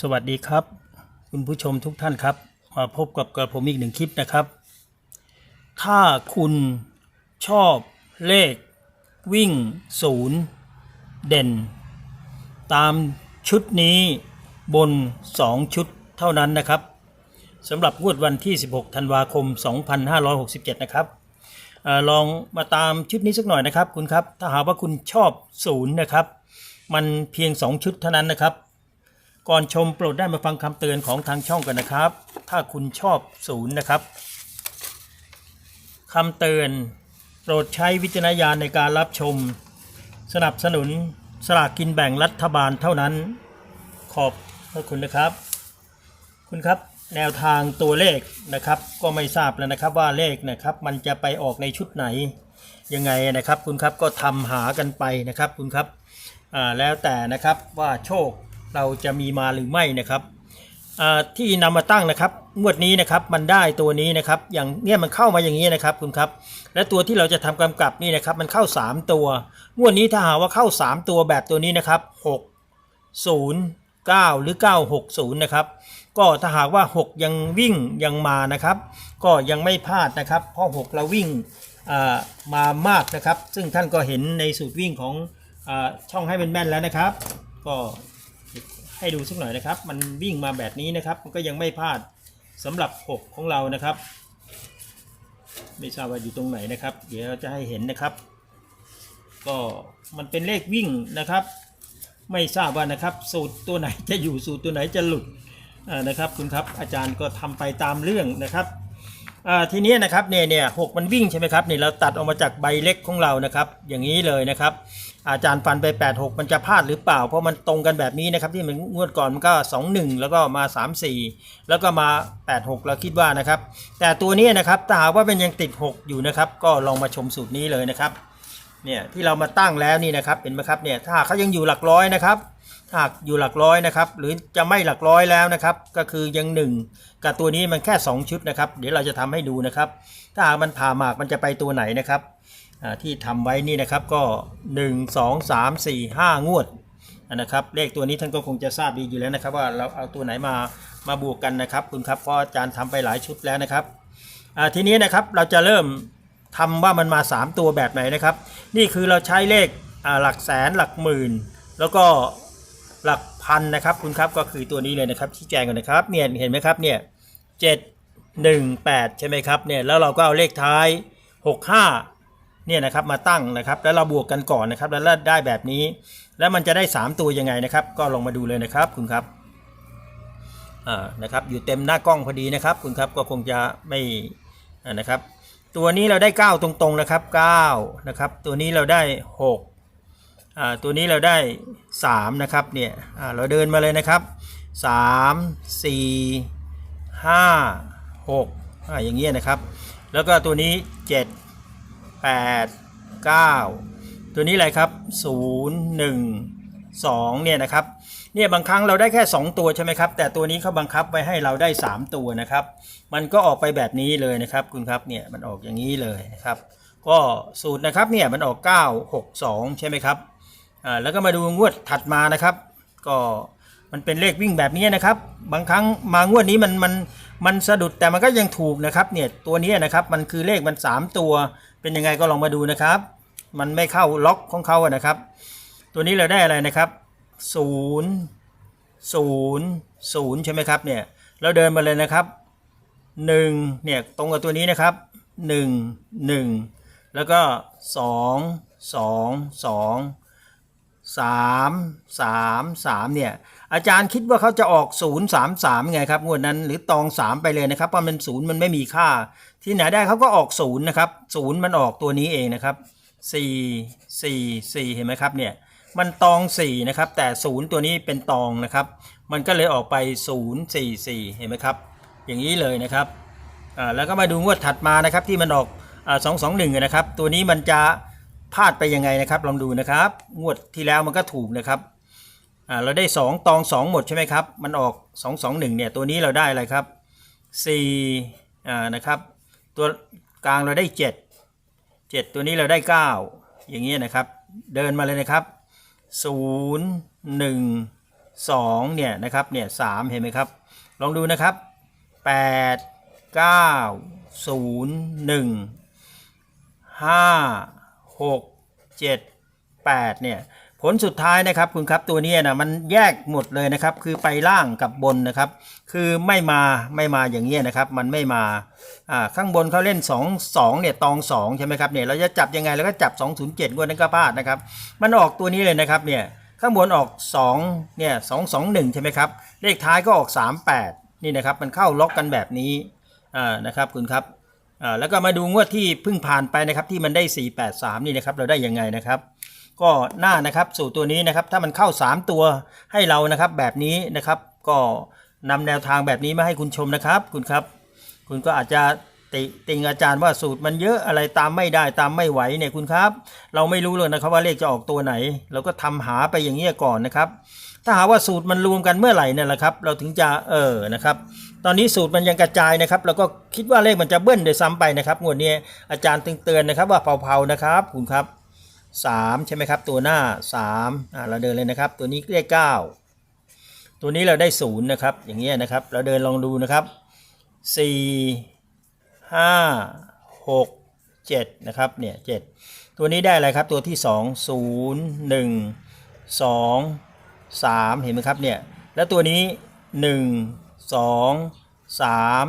สวัสดีครับ คุณผู้ชมทุกท่านครับ มาพบกับกระผมอีกหนึ่งคลิปนะครับ ถ้าคุณชอบเลขวิ่งศูนย์เด่น ตามชุดนี้บน 2 ชุดเท่านั้นนะครับสำหรับงวดวันที่ 16 ธันวาคม 2567 นะครับเออลองมาตามชุดนี้สักหน่อยนะครับคุณครับ ถ้าหากว่าคุณชอบศูนย์นะครับ มันเพียง 2 ชุดเท่านั้นนะครับ ก่อนชมโปรดได้มาฟังคำเตือนของทางช่องกันนะครับ ถ้าคุณชอบศูนย์นะครับคำเตือนโปรดใช้วิจารณญาณในการรับชม สนับสนุนสลากกินแบ่งรัฐบาลเท่านั้น ขอบพระคุณนะครับ คุณครับแนวทางตัวเลขนะครับ ก็ไม่ทราบแล้วนะครับว่าเลขนะครับ มันจะไปออกในชุดไหนยังไงนะครับ คุณครับก็ทำหากันไปนะครับ คุณครับอ่าแล้วแต่นะครับว่าโชค เราจะมีมาหรือไม่นะครับที่นำมาตั้งนะครับงวดนี้นะครับมันได้ตัวนี้นะครับอย่างเนี่ยมันเข้ามาอย่างนี้นะครับคุณครับ และตัวที่เราจะทำกำกับนี่นะครับมันเข้า 3 ตัวงวดนี้ถ้าหากว่าเข้า 3 ตัวแบบตัวนี้นะครับ 6 0 9 หรือ 960 นะครับ ก็ถ้าหากว่า 6 ยังวิ่งยังมานะครับ ก็ยังไม่พลาดนะครับ เพราะ 6 เราวิ่งมามากนะครับ ซึ่งท่านก็เห็นในสูตรวิ่งของอช่องให้เป็นแม่นแล้วนะครับ ก็ ให้ดูสักหน่อยนะครับ มันวิ่งมาแบบนี้นะครับ มันก็ยังไม่พลาดสำหรับ 6 ของเรานะครับ ไม่ทราบว่าอยู่ตรงไหนนะครับ เดี๋ยวจะให้เห็นนะครับ ก็มันเป็นเลขวิ่งนะครับ ไม่ทราบว่านะครับ สูตรตัวไหนจะอยู่สูตรตัวไหนจะหลุดนะครับคุณครับอาจารย์ก็ทำไปตามเรื่องนะครับ อ่าทีนี้นะครับเนี่ยเนี่ยหกมันวิ่งใช่ไหมครับเนี่ยเราตัดออกมาจากใบเล็กของเรานะครับ อย่างนี้เลยนะครับ อาจารย์ฟันไป 8 6 มันจะพลาดหรือเปล่า เพราะมันตรงกันแบบนี้นะครับที่มันงวดก่อนมันก็ 2 1 แล้วก็มา 3 4 แล้วก็มา 8 6 เราคิดว่านะครับ แต่ตัวนี้นะครับถ้าหากว่าเป็นยังติด 6 อยู่นะครับ ก็ลองมาชมสูตรนี้เลยนะครับเนี่ยที่เรามาตั้งแล้วนี่นะครับเห็นไหมครับเนี่ยถ้าหากเขายังอยู่หลักร้อยนะครับ ถ้าหากอยู่หลักร้อยนะครับหรือจะไม่หลักร้อยแล้วนะครับก็คือยังหนึ่งกับตัวนี้มันแค่ 2 ชุดนะครับ เดี๋ยวเราจะทำให้ดูนะครับ ถ้าหากมันผ่าหมากมันจะไปตัวไหนนะครับที่ทำไว้นี่นะครับก็ 1 2 3 4 5 งวดนะครับเลขตัวนี้ท่านก็คงจะทราบดีอยู่แล้วนะครับ ว่าเราเอาตัวไหนมามาบวกกันนะครับ คุณครับเพราะอาจารย์ทำไปหลายชุดแล้วนะครับทีนี้นะครับเราจะเริ่มทำว่ามันมา 3 ตัวแบบไหนนะครับ นี่คือเราใช้เลขหลักแสนหลักหมื่น แล้วก็ หลักพันนะครับคุณครับก็คือตัวนี้เลยนะครับที่แจ้งกันนะครับเนี่ยเห็นไหมครับเนี่ยเจ็ดหนึ่งแปดใช่ไหมครับเนี่ยแล้วเราก็เอาเลขท้ายหกห้าเนี่ยนะครับมาตั้งนะครับแล้วเราบวกกันก่อนนะครับแล้วได้แบบนี้ แล้วมันจะได้ 3 ตัวยังไงนะครับ ก็ลองมาดูเลยนะครับคุณครับอ่านะครับอยู่เต็มหน้ากล้องพอดีนะครับ คุณครับก็คงจะไม่นะครับ ตัวนี้เราได้ 9 ตรงๆนะครับ9นะครับตัวนี้เราได้ 6 ตัวนี้เราได้ 3 นะครับเนี่ยเราเดินมาเลยนะครับ 3 4 5 6อ่าอย่างเงี้ยนะครับ แล้วก็ตัวนี้ 7 8 9 ตัวนี้อะไรครับ 0 1 2เนี่ยนะครับเนี่ยบางครั้งเราได้แค่ 2 ตัวใช่ไหมครับ แต่ตัวนี้เขาบังคับไว้ให้เราได้ 3 ตัวนะครับ มันก็ออกไปแบบนี้เลยนะครับคุณครับเนี่ยมันออกอย่างนี้เลยนะครับ ก็สูตรนะครับเนี่ยมันออก 9 6 2 ใช่ไหมครับ อ่าแล้วก็มาดูงวดถัดมานะครับ ก็มันเป็นเลขวิ่งแบบนี้นะครับ บางครั้งมางวดนี้มันมันมันสะดุดแต่มันก็ยังถูกนะครับเนี่ยตัวนี้นะครับมันคือเลขมัน 3 ตัว เป็นยังไงก็ลองมาดูนะครับ มันไม่เข้าล็อกของเขาอะนะครับ ตัวนี้เราได้อะไรนะครับศูนย์ศูนย์ศูนย์ใช่ไหมครับเนี่ยเราเดินมาเลยนะครับหนึ่งเนี่ยตรงกับตัวนี้นะครับหนึ่งหนึ่งแล้วก็สอง สามสามสามเนี่ยอาจารย์คิดว่าเขาจะออกศูนย์สามสามไงครับงวดนั้นหรือตองสามไปเลยนะครับเพราะมันศูนย์มันไม่มีค่า ที่ไหนได้เขาก็ออกศูนย์นะครับศูนย์มันออกตัวนี้เองนะครับสี่สี่สี่เห็นไหมครับเนี่ยมันตองสี่นะครับแต่ศูนย์ตัวนี้เป็นตองนะครับมันก็เลยออกไปศูนย์สี่สี่เห็นไหมครับอย่างนี้เลยนะครับอ่าแล้วก็มาดูงวดถัดมานะครับที่มันออกสองสองหนึ่งนะครับตัวนี้มันจะ พลาดไปยังไงนะครับลองดูนะครับงวดที่แล้วมันก็ถูกนะครับอ่าเราได้สองตองสองหมดใช่ไหมครับ มันออกสองสองหนึ่งเนี่ยตัวนี้เราได้อะไรครับสี่อ่านะครับตัวกลางเราได้เจ็ดเจ็ดตัวนี้เราได้เก้าอย่างเงี้ยนะครับ เดินมาเลยนะครับศูนย์หนึ่งสองเนี่ยนะครับเนี่ยสามเห็นไหมครับ ลองดูนะครับแปดเก้าศูนย์หกเจ็ดแปดเนี่ยผลสุดท้ายนะครับคุณครับตัวนี้นะมันแยกหมดเลยนะครับ คือไปล่างกับบนนะครับ คือไม่มาไม่มาอย่างเงี้ยนะครับ มันไม่มาอ่าข้างบนเขาเล่น 2 2เนี่ยตอง2ใช่ไหมครับเนี่ยเราจะจับยังไงเราก็จับ 207งวดนั้นก็พลาดนะครับ มันออกตัวนี้เลยนะครับเนี่ยข้างบนออก2เนี่ย221 ใช่ไหมครับเลขท้ายก็ออก 38 นี่นะครับ มันเข้าล็อกกันแบบนี้อ่านะครับคุณครับ อ่าแล้วก็มาดูงวดที่เพิ่งผ่านไปนะครับที่มันได้ 483 นี่นะครับเราได้ยังไงนะครับ ก็หน้านะครับสู่ตัวนี้นะครับถ้ามันเข้า 3 ตัวให้เรานะครับแบบนี้นะครับ ก็นำแนวทางแบบนี้มาให้คุณชมนะครับ คุณครับ คุณก็อาจจะ ติติงอาจารย์ว่าสูตรมันเยอะอะไรตามไม่ได้ตามไม่ไหวเนี่ยคุณครับ เราไม่รู้เลยนะครับว่าเลขจะออกตัวไหน เราก็ทำหาไปอย่างนี้ยก่อนนะครับ ถ้าหาว่าสูตรมันรวมกันเมื่อไหร่เนี่ยแหละครับ เราถึงจะเออนะครับ ตอนนี้สูตรมันยังกระจายนะครับเราก็คิดว่าเลขมันจะเบิ้ลโดยซ้ำไปนะครับงวดนี้อาจารย์ตึงเตือนนะครับว่าเผาๆนะครับ คุณครับสามใช่ไหมครับ ตัวหน้าสามอ่าเราเดินเลยนะครับ ตัวนี้เลขเก้าตัวนี้เราได้ศูนย์นะครับอย่างเงี้ยนะครับ เราเดินลองดูนะครับสี่ ห้าหกเจ็ดนะครับเนี่ยเจ็ดตัวนี้ได้อะไรครับตัวที่สองศูนย์หนึ่งสองสามเห็นไหมครับเนี่ยแล้วตัวนี้หนึ่งสองสาม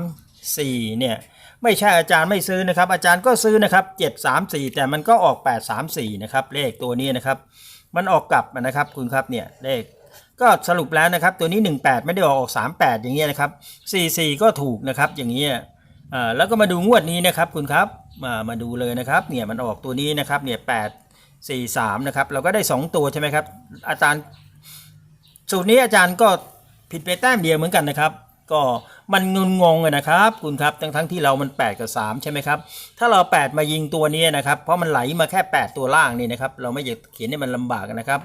สี่เนี่ยไม่ใช่อาจารย์ไม่ซื้อนะครับ อาจารย์ก็ซื้อนะครับ7 3 4แต่มันก็ออก8 3 4นะครับเลขตัวนี้นะครับ มันออกกลับนะครับคุณครับเนี่ยเลขก็สรุปแล้วนะครับตัวนี้ 18 ไม่ได้ออกออก 38 อย่างเงี้ยนะครับ44 ก็ถูกนะครับอย่างเงี้ย อ่าแล้วก็มาดูงวดนี้นะครับคุณครับมามาดูเลยนะครับเนี่ยมันออกตัวนี้นะครับเนี่ย8 4 3นะครับเราก็ได้ 2 ตัวใช่ไหมครับอาจารย์ สูตรนี้อาจารย์ก็ผิดไปแต้มเดียวเหมือนกันนะครับ ก็มันงุนงงนะครับคุณครับทั้งทั้งที่เรามัน 8 กับ 3 ใช่ไหมครับถ้าเรา 8 มายิงตัวนี้นะครับเพราะมันไหลมาแค่ 8 ตัวล่างนี่นะครับเราไม่อยากเขียนให้มันลำบากนะครับ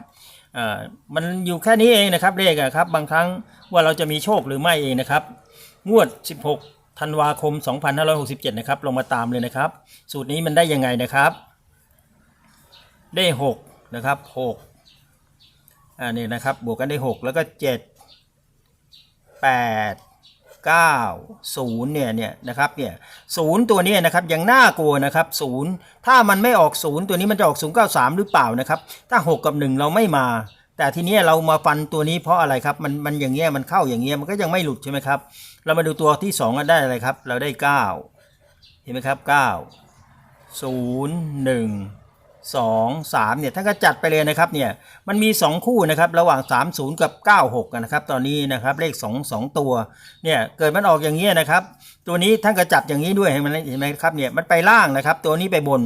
อ่ามันอยู่แค่นี้เองนะครับเลขอะครับบางครั้งว่าเราจะมีโชคหรือไม่เองนะครับงวด 16 ธันวาคม 2567 นะครับลงมาตามเลยนะครับ สูตรนี้มันได้ยังไงนะครับ ได้ 6 นะครับ 6อ่านี่นะครับ บวกกันได้ 6 แล้วก็ 7 8 9 0เนี่ยเนี่ยนะครับเนี่ยศูนย์ตัวนี้นะครับยังน่ากลัวนะครับศูนย์ถ้ามันไม่ออกศูนย์ตัวนี้มันจะออก 093 หรือเปล่านะครับ ถ้า 6 กับ 1 เราไม่มา แต่ทีนี้เรามาฟันตัวนี้เพราะอะไรครับ มันมันอย่างเงี้ยมันเข้าอย่างเงี้ยมันก็ยังไม่หลุดใช่ไหมครับ เรามาดูตัวที่2กันได้อะไรครับ เราได้ 9 เห็นไหมครับ 9 0 1 2 3เนี่ยท่านก็จัดไปเลยนะครับเนี่ยมันมี 2 คู่นะครับระหว่าง 30 กับ 96นะครับตอนนี้นะครับเลข 2 2 ตัวเนี่ยเกิดมันออกอย่างนี้ยนะครับ ตัวนี้ท่านก็จับอย่างนี้ด้วยเห็นไหมเห็นไหมครับเนี่ยมันไปล่างนะครับ ตัวนี้ไปบน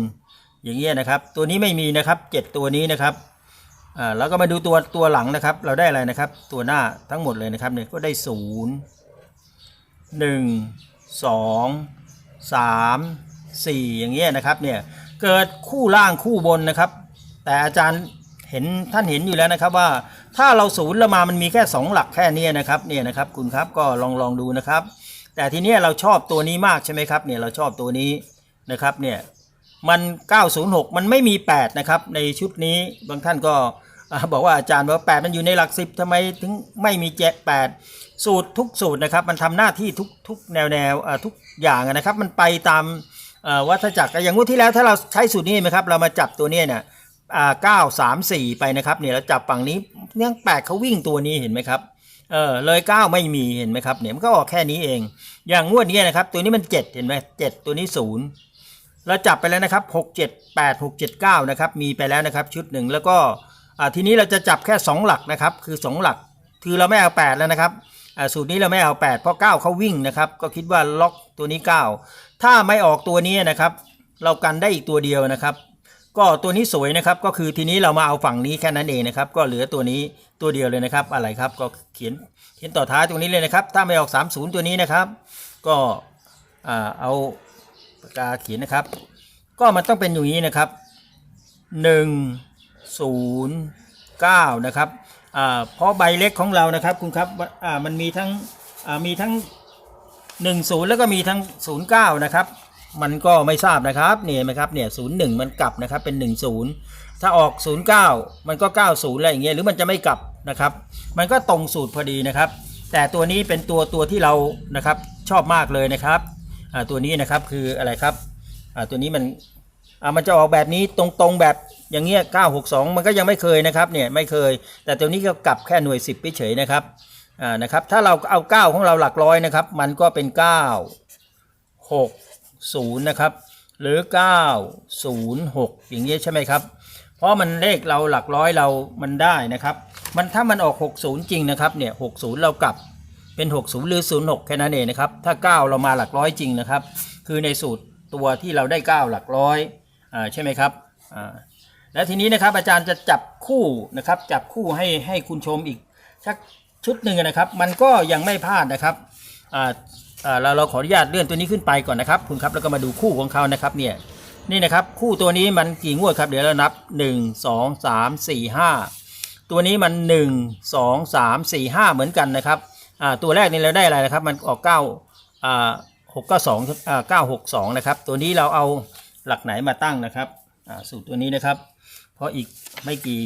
อย่างเงี้ยนะครับ ตัวนี้ไม่มีนะครับ 7 ตัวนี้นะครับ อ่าแล้วก็มาดูตัวตัวหลังนะครับ เราได้อะไรนะครับ ตัวหน้าทั้งหมดเลยนะครับเนี่ยก็ได้0 1 2 3 4อย่างเงี้ยนะครับเนี่ยเกิดคู่ล่างคู่บนนะครับ แต่อาจารย์เห็นท่านเห็นอยู่แล้วนะครับว่าถ้าเราศูนย์เรามามันมีแค่ 2 หลักแค่เนี้ยนะครับเนี่ยนะครับคุณครับก็ลองลองดูนะครับ แต่ทีเนี้ยเราชอบตัวนี้มากใช่ไหมครับเนี่ยเราชอบตัวนี้นะครับเนี่ยมัน 906 มันไม่มี 8 นะครับ ในชุดนี้บางท่านก็ บอกว่าอาจารย์ว่า8มันอยู่ในหลัก10ทำไมถึงไม่มีเจ็ดสูตรทุกสูตรนะครับ มันทำหน้าที่ทุกทุกแนวแนวทุกอย่างนะครับ มันไปตามวัฏจักรอย่างงวดที่แล้วถ้าเราใช้สูตรนี้นไหมครับ เรามาจับตัวนี้เนี่ยเก้าสามสี่ไปนะครับเนี่ยเราจับฝั่งนี้เนี่ยแปดเขาวิ่งตัวนี้เห็นไหมครับเออเลยเก้าไม่มีเห็นไหมครับเนี่ยมันก็ออกแค่นี้เอง อย่างงวดนี้นะครับตัวนี้มันเจ็ดเห็นไหมเจ็ดตัวนี้ศูนย์เราจับไปแล้วนะครับหกเจ็ดแปดหกเจ็ดเก้านะครับมีไปแล้วนะครับชุดหนึ่งแล้วก็ อ่าทีนี้เราจะจับแค่สองหลักนะครับ คือสองหลัก คือเราไม่เอาแปดแล้วนะครับอ่าสูตรนี้เราไม่เอาแปดเพราะเก้าเขาวิ่งนะครับ ก็คิดว่าล็อกตัวนี้เก้าถ้าไม่ออกตัวนี้นะครับ เรากันได้อีกตัวเดียวนะครับ ก็ตัวนี้สวยนะครับ ก็คือทีนี้เรามาเอาฝั่งนี้แค่นั้นเองนะครับ ก็เหลือตัวนี้ตัวเดียวเลยนะครับ อะไรครับ ก็เขียนเขียนต่อท้ายตรงนี้เลยนะครับ ถ้าไม่ออก 30 ตัวนี้นะครับ ก็อ่าเอาปากกาเขียนนะครับ ก็มันต้องเป็นอย่างนี้นะครับ 1 9 นะครับเพราะใบเล็กของเรานะครับคุณครับมันมีทั้งมีทั้ง 10 แล้วก็มีทั้ง 09 นะครับมันก็ไม่ทราบนะครับเนี่ยไหมครับเนี่ย01มันกลับนะครับเป็น 10 ถ้าออก 09 มันก็ 90 อะไรอย่างเงี้ยหรือมันจะไม่กลับนะครับ มันก็ตรงสูตรพอดีนะครับ แต่ตัวนี้เป็นตัวตัวที่เรานะครับชอบมากเลยนะครับตัวนี้นะครับคืออะไรครับตัวนี้มันมันจะออกแบบนี้ตรงๆแบบ อย่างเงี้ย962มันก็ยังไม่เคยนะครับเนี่ยไม่เคย แต่ตัวนี้ก็กลับแค่หน่วย10เฉยนะครับอ่านะครับถ้าเราเอา9ของเราหลักร้อยนะครับมันก็เป็น9 6 0นะครับหรือ 906 อย่างเงี้ยใช่ไหมครับ เพราะมันเลขเราหลักร้อยเรามันได้นะครับ มันถ้ามันออก 60 จริงนะครับเนี่ย60 เรากลับเป็น 60 หรือ 06 แค่นั้นเองนะครับ ถ้า 9 เรามาหลักร้อยจริงนะครับ คือในสูตรตัวที่เราได้ 9 หลักร้อยอ่าใช่ไหมครับอ่า แล้วทีนี้นะครับอาจารย์จะจับคู่นะครับจับคู่ให้ให้คุณชมอีกสักชุดหนึ่งนะครับ มันก็ยังไม่พลาดนะครับอ่าอ่าเราเราขออนุญาตเลื่อนตัวนี้ขึ้นไปก่อนนะครับคุณครับแล้วก็มาดูคู่ของเขานะครับเนี่ยนี่นะครับคู่ตัวนี้มันกี่งวดครับเดี๋ยวเรานับ 1 2 3 4 5 ตัวนี้มัน 1 2 3 4 5 เหมือนกันนะครับอ่าตัวแรกนี่เราได้อะไรนะครับ มันออก9อ่า6 9 2อ่า9 6 2นะครับตัวนี้เราเอาหลักไหนมาตั้งนะครับอ่าสูตรตัวนี้นะครับ เพราะอีกไม่กี่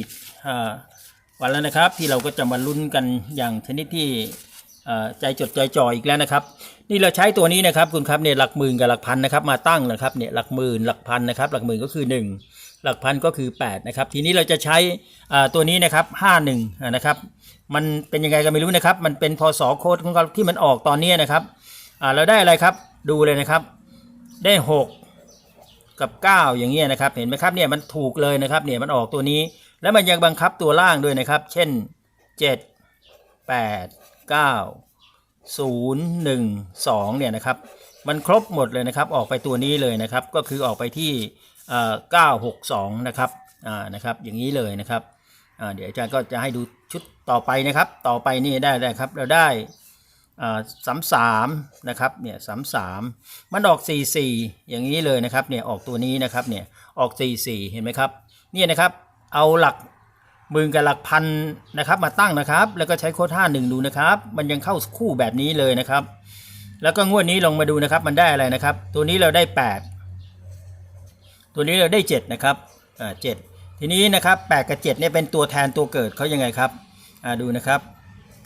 วันแล้วนะครับ ที่เราก็จะมาลุ้นกันอย่างชนิดที่ใจจดใจจ่ออีกแล้วนะครับ นี่เราใช้ตัวนี้นะครับคุณครับเนี่ยหลักหมื่นกับหลักพันนะครับมาตั้งนะครับเนี่ยหลักหมื่นหลักพันนะครับหลักหมื่นก็คือ 1 หลักพันก็คือ8นะครับทีนี้เราจะใช้ตัวนี้นะครับ51นะครับมันเป็นยังไงก็ไม่รู้นะครับ มันเป็นพศโค้ดของเราที่มันออกตอนนี้นะครับเราได้อะไรครับดูเลยนะครับได้ 6 กับ 9 อย่างเงี้ยนะครับ เห็นไหมครับเนี่ยมันถูกเลยนะครับเนี่ยมันออกตัวนี้ แล้วมันยังบังคับตัวล่างด้วยนะครับ เช่น 7 8 9 0 1 2เนี่ยนะครับมันครบหมดเลยนะครับออกไปตัวนี้เลยนะครับก็คือออกไปที่เอ่อ962นะครับอ่านะครับอย่างนี้เลยนะครับอ่าเดี๋ยวอาจารย์ก็จะให้ดูชุดต่อไปนะครับ ต่อไปนี่ได้ได้ครับเราได้ สามสามนะครับเนี่ยสามสามมันออกสี่สี่อย่างนี้เลยนะครับเนี่ยออกตัวนี้นะครับเนี่ยออกสี่สี่เห็นไหมครับเนี่ยนะครับเอาหลักหมื่นกับหลักพันนะครับมาตั้งนะครับ แล้วก็ใช้โค้ดห้าหนึ่งดูนะครับ มันยังเข้าคู่แบบนี้เลยนะครับ แล้วก็งวดนี้ลงมาดูนะครับมันได้อะไรนะครับ ตัวนี้เราได้8ตัวนี้เราได้7นะครับอ่าเจ็ดทีนี้นะครับ8กับ7เนี่ยเป็นตัวแทนตัวเกิดเขายังไงครับอ่าดูนะครับ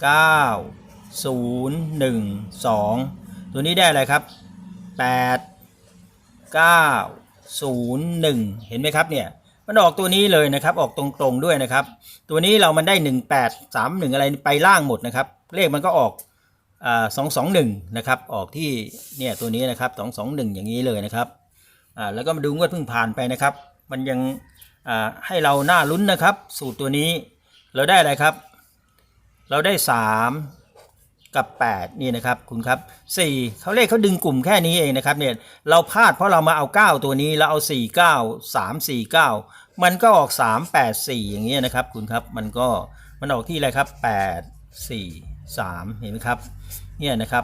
9 0 1 2 ตัวนี้ได้อะไรครับ 8 9 0 1 เห็นไหมครับเนี่ยมันออกตัวนี้เลยนะครับ ออกตรงๆด้วยนะครับ ตัวนี้เรามันได้ 1 8 3 1 อะไรไปล่างหมดนะครับ เลขมันก็ออกสองสองหนึ่งนะครับ ออกที่เนี่ยตัวนี้นะครับสองสองหนึ่งอย่างนี้เลยนะครับอ่าแล้วก็มาดูงวดเพิ่งผ่านไปนะครับ มันยังอ่าให้เราหน้าลุ้นนะครับ สูตรตัวนี้เราได้อะไรครับ เราได้สาม กับแปดนี่นะครับคุณครับสี่เขาเลขเขาดึงกลุ่มแค่นี้เองนะครับเนี่ยเราพลาดเพราะเรามาเอาเก้าตัวนี้แล้วเอาสี่เก้าสามสี่เก้ามันก็ออกสามแปดสี่อย่างเงี้ยนะครับคุณครับมันก็มันออกที่อะไรครับแปดสี่สามเห็นไหมครับเนี่ยนะครับ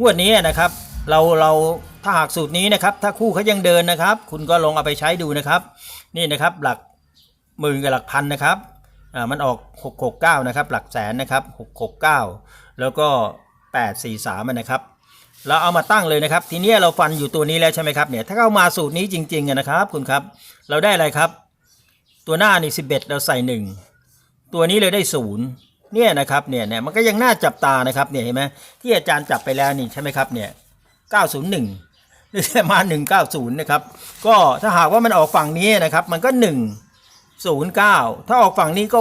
งวดนี้นะครับเราเราถ้าหากสูตรนี้นะครับถ้าคู่เขายังเดินนะครับ คุณก็ลองเอาไปใช้ดูนะครับ นี่นะครับหลักหมื่นกับหลักพันนะครับอ่ามันออก 669 นะครับ หลักแสนนะครับ 669 แล้วก็843อะนะครับ เราเอามาตั้งเลยนะครับ ทีนี้เราฟันอยู่ตัวนี้แล้วใช่ไหมครับเนี่ยถ้าเข้ามาสูตรนี้จริงๆนะครับคุณครับ เราได้อะไรครับ ตัวหน้านี่11เราใส่1ตัวนี้เลยได้ศูนย์เนี่ยนะครับเนี่ยเนี่ยมันก็ยังน่าจับตานะครับเนี่ยเห็นไหมที่อาจารย์จับไปแล้วนี่ใช่ไหมครับเนี่ย901หรือมา190นะครับ ก็ถ้าหากว่ามันออกฝั่งนี้นะครับ มันก็109ถ้าออกฝั่งนี้ก็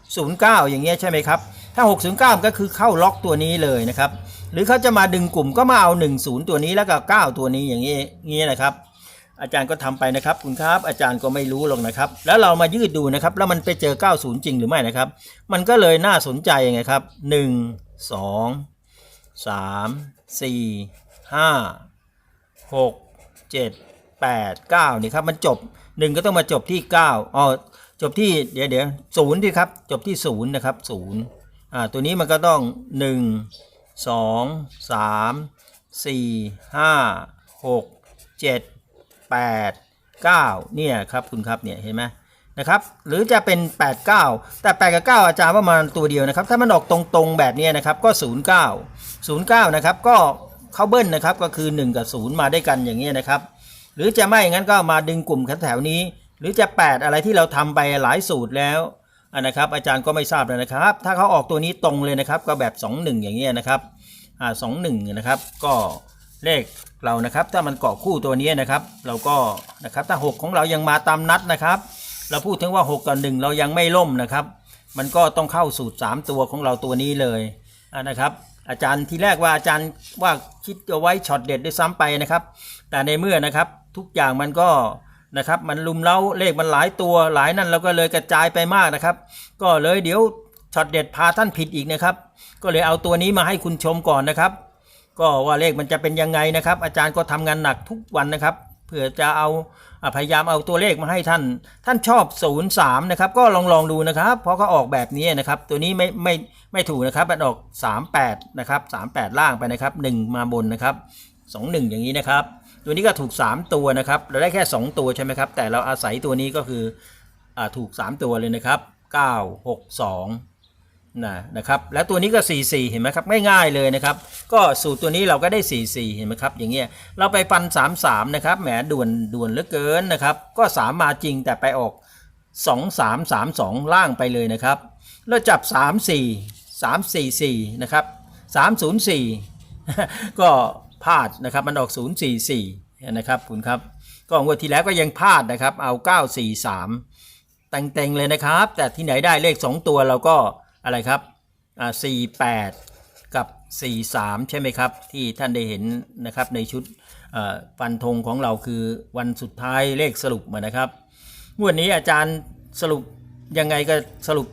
609อย่างเงี้ยใช่ไหมครับ ถ้า 609 ก็คือเข้าล็อกตัวนี้เลยนะครับ หรือเขาจะมาดึงกลุ่มก็มาเอา 10 ตัวนี้แล้วก็ 9 ตัวนี้อย่างนี้งนี้นะครับ อาจารย์ก็ทำไปนะครับคุณครับ อาจารย์ก็ไม่รู้หรอกนะครับ แล้วเรามายืดดูนะครับ แล้วมันไปเจอ 90 จริงหรือไม่นะครับ มันก็เลยน่าสนใจไงครับ 1 2 3 4 5 6 7 8 9นี่ครับมันจบ 1 ก็ต้องมาจบที่9อ๋อจบที่เดี๋ยวเดี๋ยวศูนย์ที่ครับ จบที่ศูนย์นะครับศูนย์ อ่าตัวนี้มันก็ต้อง 1 2 3 4 5 6 7 8 9เนี่ยครับคุณครับเนี่ยเห็นไหมนะครับหรือจะเป็น 8 9 แต่ 8 กับ 9 อาจารย์ว่ามันตัวเดียวนะครับ ถ้ามันออกตรงๆแบบนี้นะครับก็ 0 9 0 9นะครับก็เข้าเบิ้ลนะครับก็คือ 1 กับ 0 มาได้วยกันอย่างนี้นะครับ หรือจะไม่อย่างนั้นก็มาดึงกลุ่มแถวๆนี้ หรือจะ 8 อะไรที่เราทำไปหลายสูตรแล้ว อะนะครับ อาจารย์ก็ไม่ทราบเลยนะครับ ถ้าเขาออกตัวนี้ตรงเลยนะครับ ก็แบบ 21 อย่างเงี้ยนะครับอ่า21นะครับ ก็เลขเรานะครับ ถ้ามันเกาะคู่ตัวนี้นะครับ เราก็นะครับถ้า 6 ของเรายังมาตามนัดนะครับ เราพูดถึงว่า 6กับ1เรายังไม่ล่มนะครับ มันก็ต้องเข้าสูตร 3 ตัวของเราตัวนี้เลยอะนะครับ อาจารย์ที่แรกว่าอาจารย์ว่าคิดเอาไว้ช็อตเด็ดด้วยซ้ำไปนะครับ แต่ในเมื่อนะครับทุกอย่างมันก็ นะครับ มันลุมเล้าเลขมันหลายตัวหลายนั่นเราก็เลยกระจายไปมากนะครับ ก็เลยเดี๋ยวช็อตเด็ดพาท่านผิดอีกนะครับ ก็เลยเอาตัวนี้มาให้คุณชมก่อนนะครับ ก็ว่าเลขมันจะเป็นยังไงนะครับ อาจารย์ก็ทำงานหนักทุกวันนะครับเพื่อจะเอาพยายามเอาตัวเลขมาให้ท่าน ท่านชอบ 03 นะครับ ก็ลองลองดูนะครับ เพราะเขาออกแบบนี้นะครับ ตัวนี้ไม่ไม่ไม่ถูกนะครับมันออก 38 นะครับ 38 ล่างไปนะครับ 1 มาบนนะครับ 21 อย่างนี้นะครับ ตัวนี้ก็ถูก 3 ตัวนะครับ เราได้แค่ 2 ตัวใช่ไหมครับ แต่เราอาศัยตัวนี้ก็คืออถูก 3 ตัวเลยนะครับ 9 6 2นะนะครับ แล้วตัวนี้ก็ 44 เห็นไหมครับง่ายๆเลยนะครับ ก็สูตรตัวนี้เราก็ได้ 44 เห็นไหมครับ อย่างเงี้ย เราไปฟัน 33 นะครับ แหมด่วนด่วนเหลือเกินนะครับ ก็ 3 มาจริงแต่ไปออก 2 3 3 2 ล่างไปเลยนะครับ แล้วจับ 3 4 3 4 4 นะครับ 304 ก็ พลาดนะครับมันออก 044นะครับคุณครับก็งวดที่แล้วก็ยังพลาดนะครับเอา 943เต็งๆเลยนะครับ แต่ที่ไหนได้เลข 2 ตัวเราก็อะไรครับอ่า48 กับ 43 ใช่ไหมครับ ที่ท่านได้เห็นนะครับในชุดฟันธงของเราคือวันสุดท้ายเลขสรุปมานะครับงวดนี้อาจารย์สรุปยังไงก็สรุป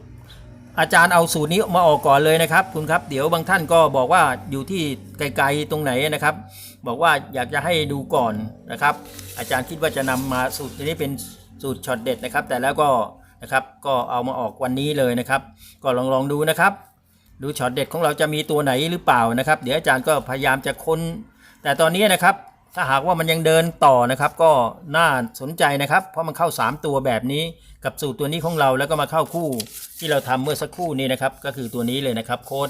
อาจารย์เอาสูตรนี้มาออกก่อนเลยนะครับคุณครับ เดี๋ยวบางท่านก็บอกว่าอยู่ที่ไกลๆตรงไหนนะครับ บอกว่าอยากจะให้ดูก่อนนะครับ อาจารย์คิดว่าจะนำมาสูตรนี้เป็นสูตรช็อตเด็ดนะครับ แต่แล้วก็นะครับก็เอามาออกวันนี้เลยนะครับ ก็ลองลองดูนะครับ ดูช็อตเด็ดของเราจะมีตัวไหนหรือเปล่านะครับ เดี๋ยวอาจารย์ก็พยายามจะค้น แต่ตอนนี้นะครับ ถ้าหากว่ามันยังเดินต่อนะครับ ก็น่าสนใจนะครับ เพราะมันเข้า 3 ตัวแบบนี้กับสูตรตัวนี้ของเราแล้วก็มาเข้าคู่ที่เราทำเมื่อสักครู่นี้นะครับ ก็คือตัวนี้เลยนะครับ โค้ด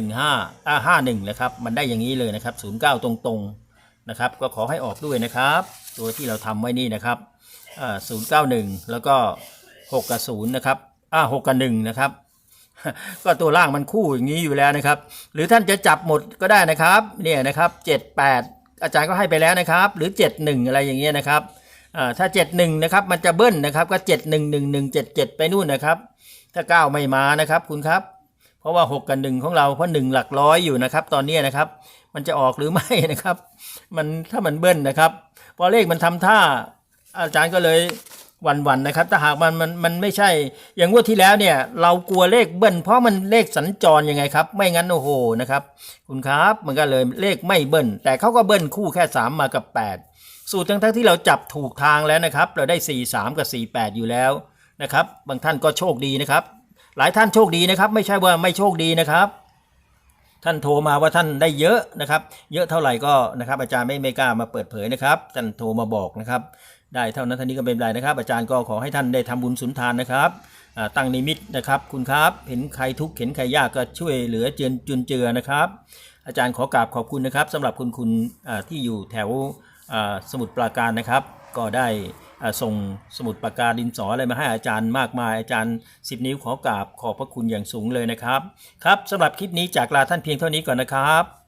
15อ่า51นะครับมันได้อย่างนี้เลยนะครับ09 ตรงๆนะครับ ก็ขอให้ออกด้วยนะครับ ตัวที่เราทำไว้นี่นะครับอ่า091 แล้วก็ 6 กับ0นะครับอ่า6กับ1นะครับก็ตัวล่างมันคู่อย่างนี้อยู่แล้วนะครับ หรือท่านจะจับหมดก็ได้นะครับ เนี่ยนะครับ 78 อาจารย์ก็ให้ไปแล้วนะครับ หรือ 71 อะไรอย่างเงี้ยนะครับอ่าถ้า 71 นะครับ มันจะเบิ้ลนะครับ ก็ 711177 ไปนู่นนะครับ ถ้า 9 ไม่มานะครับคุณครับ เพราะว่า 6 กับ 1 ของเราเพราะ 1 หลักร้อยอยู่นะครับ ตอนนี้นะครับ มันจะออกหรือไม่นะครับ มันถ้ามันเบิ้ลนะครับ พอเลขมันทำท่าอาจารย์ก็เลย วันๆนะครับ ถ้าหากมันมันมันไม่ใช่ อย่างงวดที่แล้วเนี่ยเรากลัวเลขเบิ้ลเพราะมันเลขสัญจรยังไงครับ ไม่งั้นโอ้โหนะครับ คุณครับมันก็เลยเลขไม่เบิ้ลแต่เขาก็เบิ้ลคู่แค่ 3 มากับ 8 สูตรทั้งทั้งที่เราจับถูกทางแล้วนะครับ เราได้ 4 3 กับ 4 8 อยู่แล้วนะครับ บางท่านก็โชคดีนะครับ หลายท่านโชคดีนะครับ ไม่ใช่ว่าไม่โชคดีนะครับท่านโทรมาว่าท่านได้เยอะนะครับ เยอะเท่าไหร่ก็นะครับ อาจารย์ไม่ไม่กล้ามาเปิดเผยนะครับ ท่านโทรมาบอกนะครับ ได้เท่านั้นท่านี้ก็เป็นไรนะครับ อาจารย์ก็ขอให้ท่านได้ทำบุญสุนทานนะครับตั้งนิมิตนะครับ คุณครับ เห็นใครทุกข์เห็นใครยากก็ช่วยเหลือเจือนจุนเจือนะครับ อาจารย์ขอกราบขอบคุณนะครับสำหรับคุณคุณที่อยู่แถวสมุทรปราการนะครับ ก็ได้ส่งสมุดปากกาดินสออะไรมาให้อาจารย์มากมายอาจารย์ 10 นิ้วขอกราบขอบพระคุณอย่างสูงเลยนะครับ ครับสำหรับคลิปนี้จากลาท่านเพียงเท่านี้ก่อนนะครับ